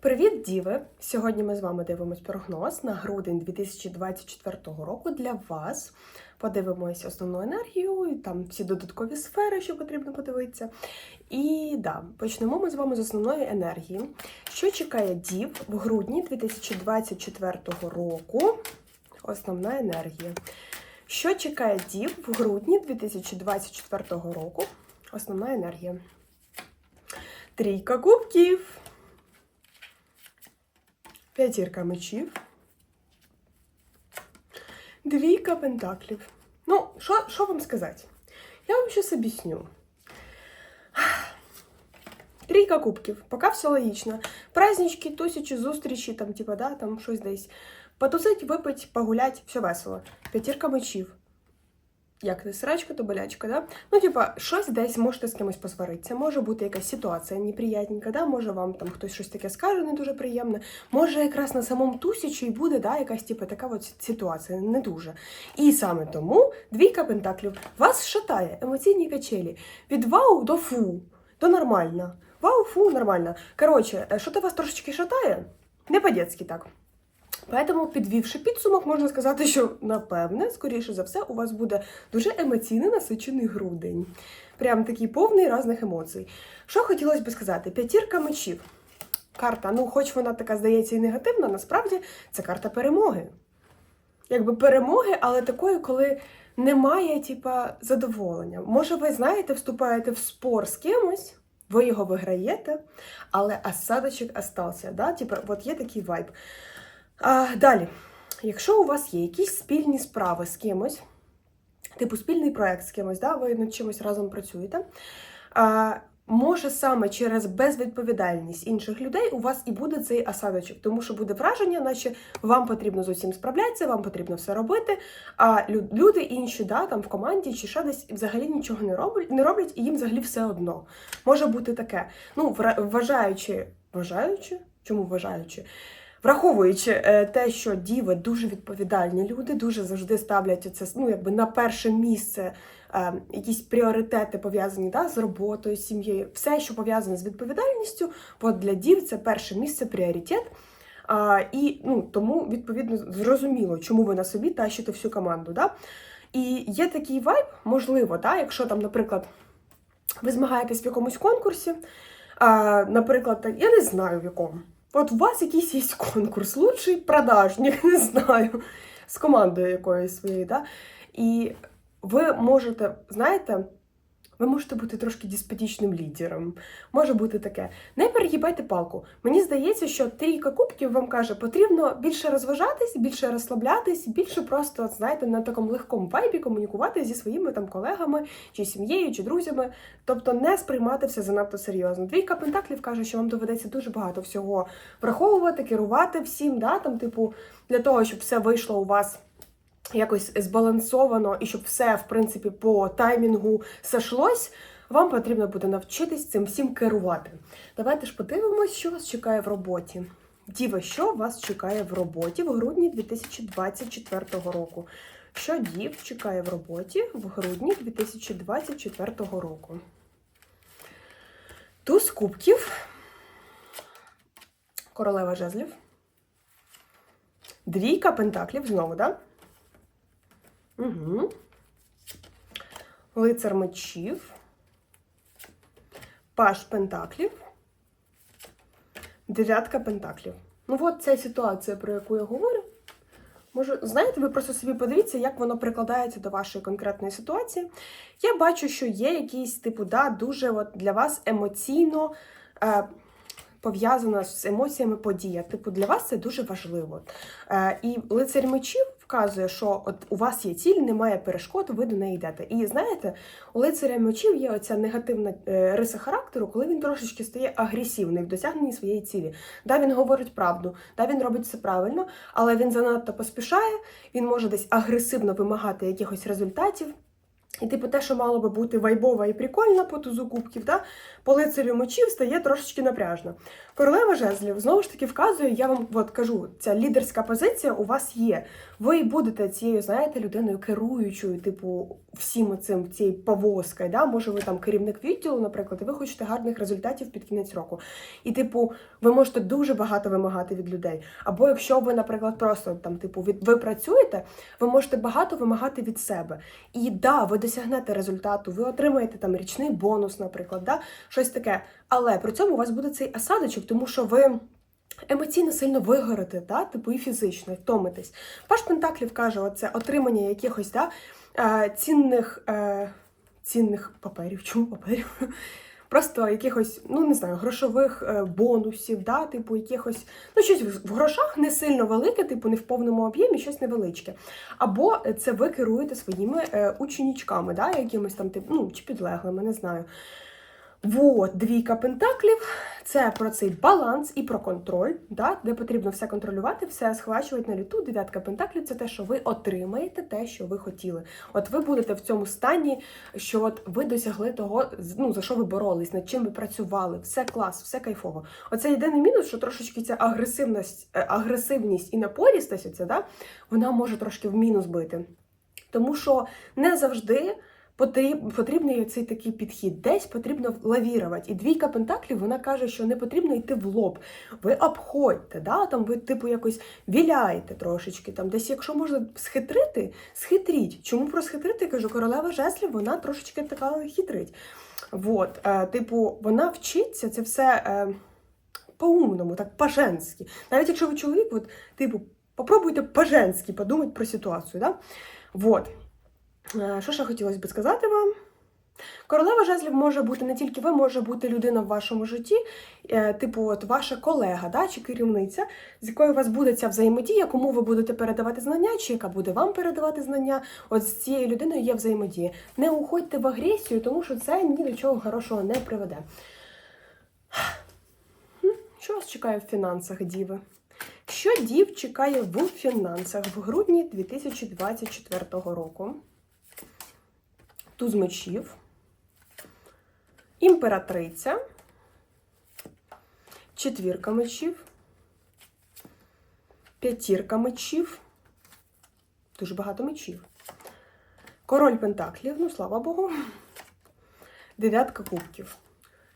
Привіт, діви! Сьогодні ми з вами дивимось прогноз на грудень 2024 року для вас. Подивимось основну енергію, і там всі додаткові сфери, що потрібно подивитися. І да, почнемо ми з вами з основної енергії. Що чекає дів в грудні 2024 року? Основна енергія. Що чекає дів в грудні 2024 року? Основна енергія. Трійка кубків. П'ятірка мечів. Двійка пентаклів. Ну, що, що вам сказати? Я вам щось об'ясню. Трійка кубків. Поки все логічно. Празднички, тусячі, зустрічі, там, типа, да, там щось десь. Потусить, випить, погулять, все весело. П'ятірка мечів. Як не срачка, то болячка, да? Ну, типа, щось десь можете з кимось посваритися. Може бути якась ситуація неприятненька, да? Може вам там хтось щось таке скаже, не дуже приємне. Може, якраз на самому тусячі і буде, да, якась типа така от ситуація, не дуже. І саме тому двійка пентаклів вас шатає, емоційні качелі. Від вау до фу, до нормально. Вау, фу, нормально. Коротше, е, що то вас трошечки шатає? Не по-дєцьки так. Поэтому, підвівши підсумок, можна сказати, що напевне, скоріше за все, у вас буде дуже емоційний насичений грудень. Прям такий повний різних емоцій. Що хотілося б сказати? П'ятірка мечів. Карта, ну, хоч вона така здається і негативна, насправді це карта перемоги. Якби перемоги, але такої, коли немає, типа, задоволення. Може, ви знаєте, вступаєте в спор з кимось, ви його виграєте, але осадочок остався. Да? Типа, от є такий вайб. А, далі, якщо у вас є якісь спільні справи з кимось, типу спільний проект з кимось, да, ви над чимось разом працюєте, а, може саме через безвідповідальність інших людей у вас і буде цей осадочок, тому що буде враження, наче вам потрібно з усім справлятися, вам потрібно все робити, а люди інші да, там в команді чи ще десь взагалі нічого не роблять, не роблять і їм взагалі все одно. Може бути таке. Ну, вважаючи, вважаючи, чому вважаючи? Враховуючи е, те, що діви дуже відповідальні люди, дуже завжди ставлять це ну, якби на перше місце е, якісь пріоритети пов'язані да, з роботою, сім'єю, все, що пов'язане з відповідальністю, от для дів це перше місце пріоритет. А, і ну, тому, відповідно, зрозуміло, чому ви на собі тащите всю команду. Да? І є такий вайб, можливо, да, якщо там, наприклад, ви змагаєтесь в якомусь конкурсі, наприклад, я не знаю в якому. От у вас якийсь є конкурс, лучший продажник, не знаю, з командою якоїсь своєї. да? І ви можете, знаєте, ви можете бути трошки деспотичним лідером. Може бути таке. Не перегибайте палку. Мені здається, що трійка кубків вам каже, потрібно більше розважатись, більше розслаблятись, більше просто, знаєте, на такому легкому вайбі комунікувати зі своїми там колегами, чи сім'єю, чи друзями. Тобто не сприймати все занадто серйозно. Двійка пентаклів каже, що вам доведеться дуже багато всього враховувати, керувати всім, да, там, типу, для того, щоб все вийшло у вас. Якось збалансовано і щоб все, в принципі, по таймінгу сошлось, вам потрібно буде навчитись цим всім керувати. Давайте ж подивимось, що вас чекає в роботі. Діва, що вас чекає в роботі в грудні 2024 року? Що дів чекає в роботі в грудні 2024 року? Туз кубків, королева жезлів, двійка пентаклів знову, так? Да? Угу. Лицар мечів, паш пентаклів, дев'ятка пентаклів. Ну, от ця ситуація, про яку я говорю. Може, знаєте, ви просто собі подивіться, як воно прикладається до вашої конкретної ситуації. Я бачу, що є якийсь, типу, да, дуже от для вас емоційно е, пов'язана з емоціями подія. Типу, для вас це дуже важливо. Е, і лицар мечів вказує, що от у вас є ціль, немає перешкод, ви до неї йдете. І знаєте, у лицаря мечів є оця негативна е, риса характеру, коли він трошечки стає агресивний в досягненні своєї цілі. Да, він говорить правду, да, він робить все правильно, але він занадто поспішає, він може десь агресивно вимагати якихось результатів. І типу те, що мало би бути вайбово і прикольно по тузу кубків, да, по лицарю мечів стає трошечки напряжно. Королева жезлів знову ж таки вказує, я вам от кажу, ця лідерська позиція у вас є. Ви будете цією, знаєте, людиною керуючою, типу, всім цим цією повозкою. Да? Може, ви там керівник відділу, наприклад, і ви хочете гарних результатів під кінець року. І, типу, ви можете дуже багато вимагати від людей. Або якщо ви, наприклад, просто там, типу, від ви працюєте, ви можете багато вимагати від себе. І да, ви досягнете результату, ви отримаєте там річний бонус, наприклад, да? щось таке. Але при цьому у вас буде цей осадочок, тому що ви. Емоційно сильно вигорите, да? типу і фізично, і втомитесь. Паш Пентаклів каже, оце отримання якихось да, е, цінних, е, цінних паперів. Чому паперів? Просто якихось, ну не знаю, грошових е, бонусів, да, типу якихось, ну щось в грошах не сильно велике, типу не в повному об'ємі, щось невеличке. Або це ви керуєте своїми ученічками, да, якимось там, типу, ну, чи підлеглими, не знаю. Вот, двійка пентаклів це про цей баланс і про контроль, да, де потрібно все контролювати, все схвачувати на літу. Дев'ятка пентаклів це те, що ви отримаєте те, що ви хотіли. От ви будете в цьому стані, що от ви досягли того, ну за що ви боролись, над чим ви працювали, все клас, все кайфово. Оце єдиний мінус, що трошечки ця агресивність, е, агресивність і напорістость, оця, да, вона може трошки в мінус бити. Тому що не завжди потрібний цей такий підхід. Десь потрібно лавірувати. І двійка пентаклів вона каже, що не потрібно йти в лоб. Ви обходьте, да? там ви типу якось віляєте трошечки. Там десь, якщо можна схитрити, схитріть. Чому про схитрити? Кажу, королева жеслів, вона трошечки така хитрить. Вот, е, типу, вона вчиться це все е, по-умному, так по-женськи. Навіть якщо ви чоловік, от, типу, попробуйте по-женськи подумати про ситуацію. Да? Вот. Е, Що ще хотілося б сказати вам? Королева жезлів може бути не тільки ви, може бути людина в вашому житті, е, типу, от ваша колега да, чи керівниця, з якою у вас буде ця взаємодія, кому ви будете передавати знання, чи яка буде вам передавати знання. От з цією людиною є взаємодія. Не уходьте в агресію, тому що це ні до чого хорошого не приведе. Що вас чекає в фінансах, діви? Що дів чекає в фінансах в грудні 2024 року? Туз мечів, імператриця, четвірка мечів, п'ятірка мечів, дуже багато мечів. Король Пентаклів, ну слава Богу, дев'ятка кубків.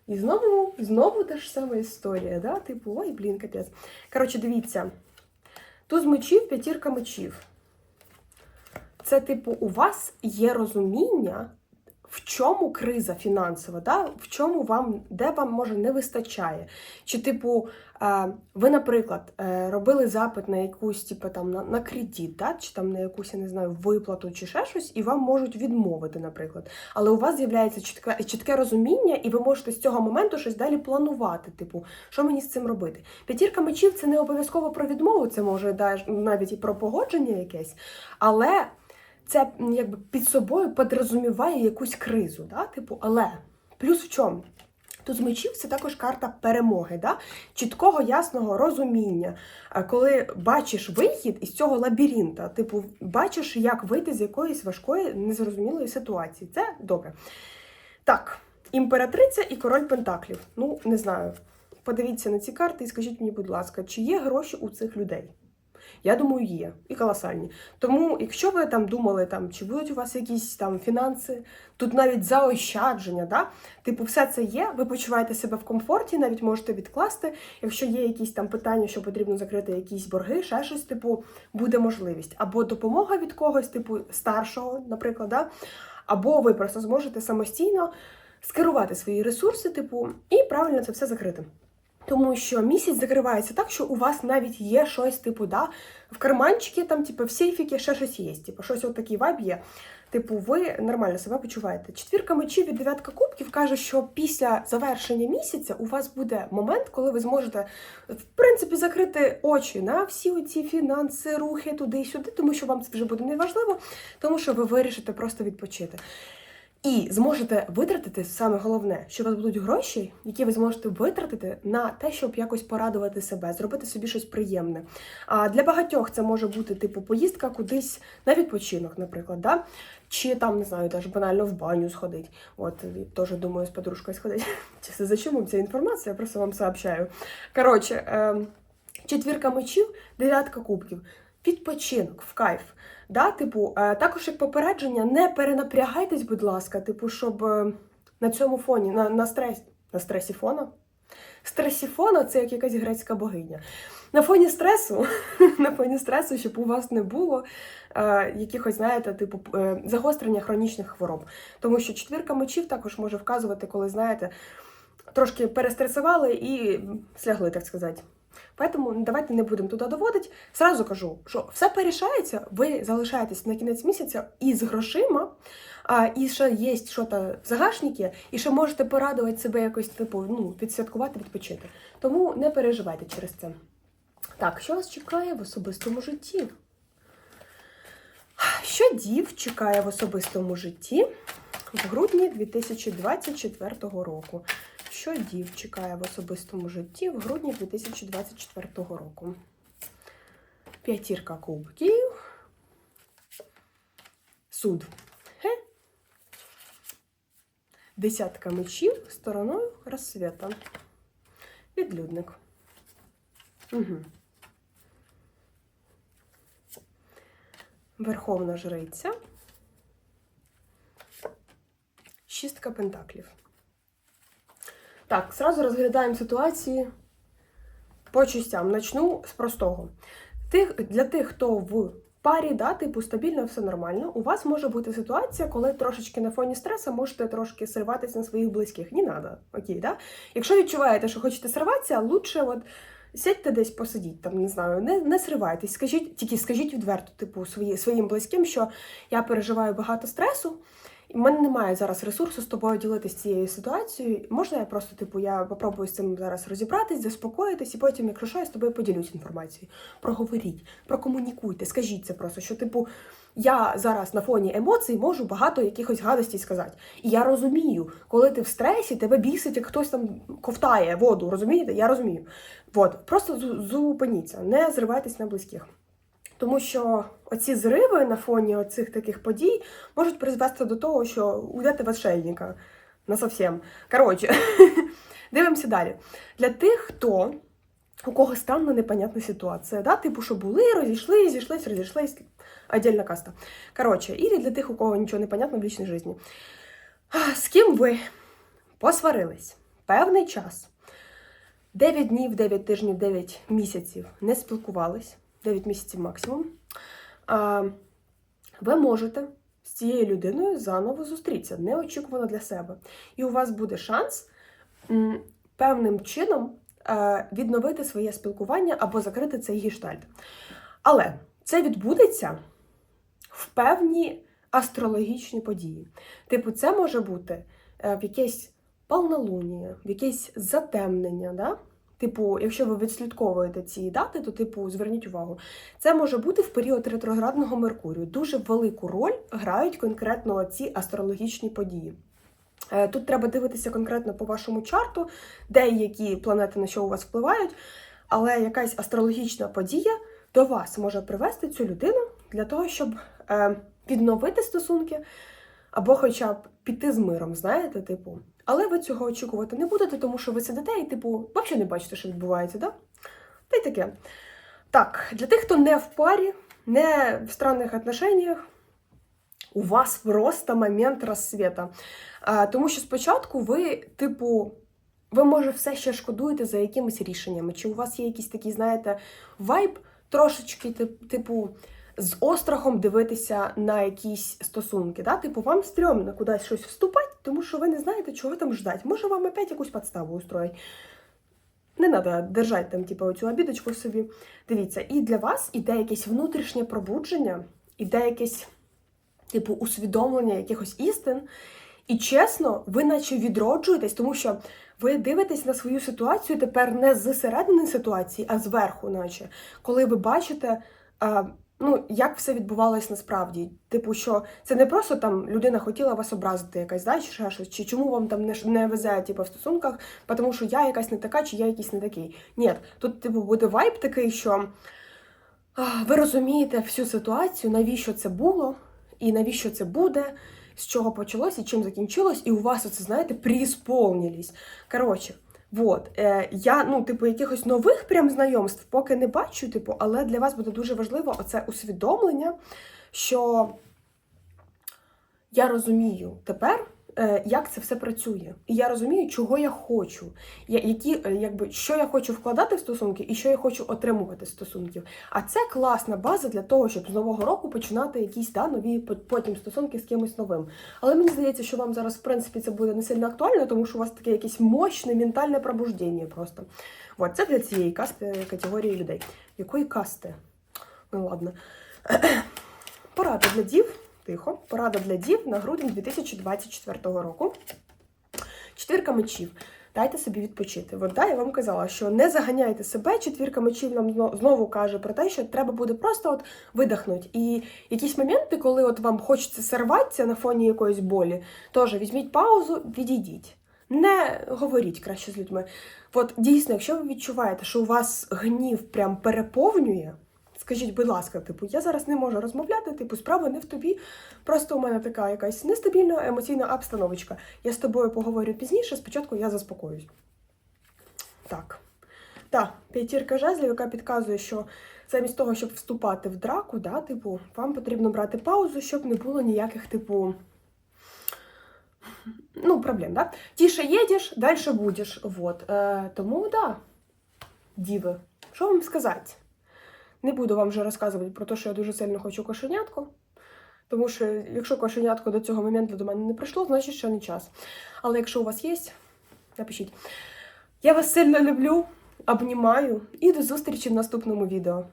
І знову, знову та ж сама історія, да? Типу, ой, блін, капець. Коротше, дивіться. Туз мечів, п'ятірка мечів. Це, типу, у вас є розуміння, в чому криза фінансова, да? в чому вам, де вам може не вистачає. Чи, типу, е, ви, наприклад, е, робили запит на якусь, типу, там, на, на кредит, да? чи там на якусь, я не знаю, виплату, чи ще щось, і вам можуть відмовити, наприклад. Але у вас з'являється чітке, чітке розуміння, і ви можете з цього моменту щось далі планувати. Типу, що мені з цим робити? П'ятірка мечів це не обов'язково про відмову, це може навіть і про погодження якесь. Але це якби під собою подрозуміває якусь кризу, да? типу, але плюс в чому? Тут з мечів це також карта перемоги, да? чіткого, ясного розуміння. Коли бачиш вихід із цього лабіринта, типу, бачиш, як вийти з якоїсь важкої, незрозумілої ситуації. Це добре. Так, імператриця і король Пентаклів. Ну, не знаю. Подивіться на ці карти і скажіть мені, будь ласка, чи є гроші у цих людей? Я думаю, є і колосальні. Тому, якщо ви там думали, там чи будуть у вас якісь там фінанси, тут навіть заощадження, да? типу, все це є. Ви почуваєте себе в комфорті, навіть можете відкласти. Якщо є якісь там питання, що потрібно закрити якісь борги, ще щось, типу, буде можливість. Або допомога від когось, типу старшого, наприклад, да? або ви просто зможете самостійно скерувати свої ресурси, типу, і правильно це все закрити. Тому що місяць закривається так, що у вас навіть є щось, типу, да, в карманчики, там, типу, в сейфіки ще щось є. Типу, щось от вайб є. Типу, ви нормально себе почуваєте. Четвірка мечів і дев'ятка кубків каже, що після завершення місяця у вас буде момент, коли ви зможете, в принципі, закрити очі на всі оці фінанси, рухи туди і сюди, тому що вам це вже буде неважливо, тому що ви вирішите просто відпочити. І зможете витратити саме головне, що у вас будуть гроші, які ви зможете витратити на те, щоб якось порадувати себе, зробити собі щось приємне. А для багатьох це може бути типу поїздка кудись на відпочинок, наприклад, да? чи там не знаю, навіть банально в баню сходить. От теж думаю з подружкою сходить. Чесно, за чому ця інформація? Я просто вам сообщаю. Коротше, е, четвірка мечів, дев'ятка кубків. Відпочинок в кайф. Да, типу, е, також як попередження, не перенапрягайтесь, будь ласка, типу, щоб е, на цьому фоні, на, на, стрес, на стресі фона. Стресі фона це як якась грецька богиня. На фоні стресу, на фоні стресу, щоб у вас не було е, якихось, знаєте, типу е, загострення хронічних хвороб. Тому що четвірка мечів також може вказувати, коли, знаєте, трошки перестресували і слягли, так сказати. Поэтому давайте не будемо туди доводити. Сразу кажу, що все порішається, ви залишаєтесь на кінець місяця із грошима, а, і ще є щось в загашнику, і ще можете порадувати себе якось, типу, ну, відсвяткувати, відпочити. Тому не переживайте через це. Так, що вас чекає в особистому житті? Що дів чекає в особистому житті в грудні 2024 року? Що дів чекає в особистому житті в грудні 2024 року? П'ятірка кубків. Суд. Хе. Десятка мечів стороною розсвіта. Відлюдник. Угу. Верховна жриця. Шістка пентаклів. Так, сразу розглядаємо ситуації по частям. Начну з простого. Тих, для тих, хто в парі, да, типу стабільно, все нормально, у вас може бути ситуація, коли трошечки на фоні стресу можете трошки сриватися на своїх близьких. Не треба, окей, да? Якщо відчуваєте, що хочете сриватися, лучше от сядьте десь посидіть, там, не знаю, не, не сривайтесь, скажіть, тільки скажіть відверто, типу, свої, своїм близьким, що я переживаю багато стресу. В мене немає зараз ресурсу з тобою ділитися цією ситуацією. Можна я просто, типу, я попробую з цим зараз розібратись, заспокоїтись, і потім, якщо що, я з тобою поділюсь інформацією. Проговоріть, прокомунікуйте, скажіть це просто, що, типу, я зараз на фоні емоцій можу багато якихось гадостей сказати. І я розумію, коли ти в стресі, тебе бісить, як хтось там ковтає воду, розумієте? Я розумію. От, просто зупиніться, не зривайтесь на близьких. Тому що оці зриви на фоні оцих таких подій можуть призвести до того, що уйдете в отшельника. Насовсем. Коротше, дивимося далі. Для тих, хто у кого странна непонятна ситуація, да? типу, що були, розійшли, зійшлись, розійшлись, отдельна каста. Коротше, і для тих, у кого нічого не понятно в лічній житті. З ким ви посварились певний час. 9 днів, 9 тижнів, 9 місяців не спілкувались, 9 місяців максимум. Ви можете з цією людиною заново зустрітися, неочікувано для себе. І у вас буде шанс певним чином е, відновити своє спілкування або закрити цей гіштальт. Але це відбудеться в певні астрологічні події. Типу, це може бути е, в якесь повнолуння, в якесь затемнення. Да? Типу, якщо ви відслідковуєте ці дати, то типу зверніть увагу, це може бути в період ретроградного Меркурію. Дуже велику роль грають конкретно ці астрологічні події. Е, Тут треба дивитися конкретно по вашому чарту, де які планети на що у вас впливають, але якась астрологічна подія до вас може привести цю людину для того, щоб е, відновити стосунки, або хоча б піти з миром, знаєте, типу. Але ви цього очікувати не будете, тому що ви сидите і, типу, взагалі не бачите, що відбувається, да? Та й таке. Так, для тих, хто не в парі, не в странних отношениях, у вас просто момент розсвіта. Тому що спочатку ви, типу, ви, може, все ще шкодуєте за якимись рішеннями. Чи у вас є якийсь такий, знаєте, вайб трошечки, тип- типу, з острахом дивитися на якісь стосунки. Да? Типу, вам стрьомно кудись щось вступати, тому що ви не знаєте, чого там ждати. Може, вам опять якусь підставу устроїть. Не треба держати там, типу, оцю обідочку собі. Дивіться, і для вас іде якесь внутрішнє пробудження, іде якесь, типу, усвідомлення якихось істин. І чесно, ви наче відроджуєтесь, тому що ви дивитесь на свою ситуацію тепер не з середини ситуації, а зверху, наче. Коли ви бачите ну, як все відбувалось насправді. Типу, що це не просто там людина хотіла вас образити, якась, да, чи щось, чи чому вам там не, не везе типу, в стосунках, тому що я якась не така, чи я якийсь не такий. Ні, тут, типу, буде вайб такий, що ви розумієте всю ситуацію, навіщо це було, і навіщо це буде, з чого почалось і чим закінчилось, і у вас оце, знаєте, преісполнились. Коротше, вот, е, я, ну, типу, якихось нових прям знайомств поки не бачу, типу, але для вас буде дуже важливо оце усвідомлення, що я розумію тепер, як це все працює. І я розумію, чого я хочу, які, е, якби, що я хочу вкладати в стосунки і що я хочу отримувати стосунків. А це класна база для того, щоб з нового року починати якісь да, нові потім стосунки з кимось новим. Але мені здається, що вам зараз, в принципі, це буде не сильно актуально, тому що у вас таке якесь мощне ментальне пробуждення просто. От, це для цієї касти категорії людей. Якої касти? Ну ладно. Порада для дів. Тихо. Порада для дів на грудень 2024 року. Четвірка мечів. Дайте собі відпочити. От да, я вам казала, що не заганяйте себе. Четвірка мечів нам знову каже про те, що треба буде просто от видихнути. І якісь моменти, коли от вам хочеться сорватися на фоні якоїсь болі, теж візьміть паузу, відійдіть. Не говоріть краще з людьми. От дійсно, якщо ви відчуваєте, що у вас гнів прям переповнює, скажіть, будь ласка, типу, я зараз не можу розмовляти, типу, справа не в тобі. Просто у мене така якась нестабільна емоційна обстановочка. Я з тобою поговорю пізніше, спочатку я заспокоюсь. Так. Так, п'ятірка жезлів, яка підказує, що замість того, щоб вступати в драку, да, типу, вам потрібно брати паузу, щоб не було ніяких, типу. Ну, проблем, да? Тише їдеш, далі будеш. Вот. Е, тому, да, діви, що вам сказати? Не буду вам вже розказувати про те, що я дуже сильно хочу кошенятку. Тому що якщо кошенятко до цього моменту до мене не прийшло, значить ще не час. Але якщо у вас є, напишіть. Я вас сильно люблю, обнімаю і до зустрічі в наступному відео.